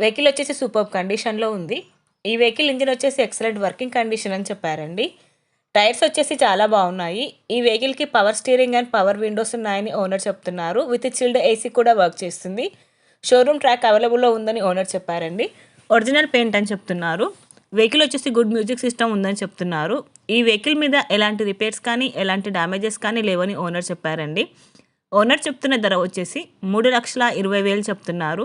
Vehicle వచ్చేసి super కండిషన్లో ఉంది. ఈ వెహికల్ ఇంజిన్ వచ్చేసి ఎక్సలెంట్ వర్కింగ్ కండిషన్ అని చెప్పారండి. టైర్స్ వచ్చేసి చాలా బాగున్నాయి. ఈ వెహికల్కి power steering and power windows ఉన్నాయని ఓనర్ చెప్తున్నారు. విత్ చిల్డ్ ఏసీ కూడా వర్క్ చేస్తుంది. షోరూమ్ ట్రాక్ అవైలబుల్లో ఉందని ఓనర్ చెప్పారండి. ఒరిజినల్ పెయింట్ అని చెప్తున్నారు. వెహికల్ వచ్చేసి గుడ్ మ్యూజిక్ సిస్టమ్ ఉందని చెప్తున్నారు. ఈ వెహికల్ మీద ఎలాంటి రిపేర్స్ కానీ ఎలాంటి డ్యామేజెస్ కానీ లేవని ఓనర్ చెప్పారండి. ఓనర్ చెప్తున్న ధర వచ్చేసి మూడు లక్షల ఇరవై వేలు చెప్తున్నారు.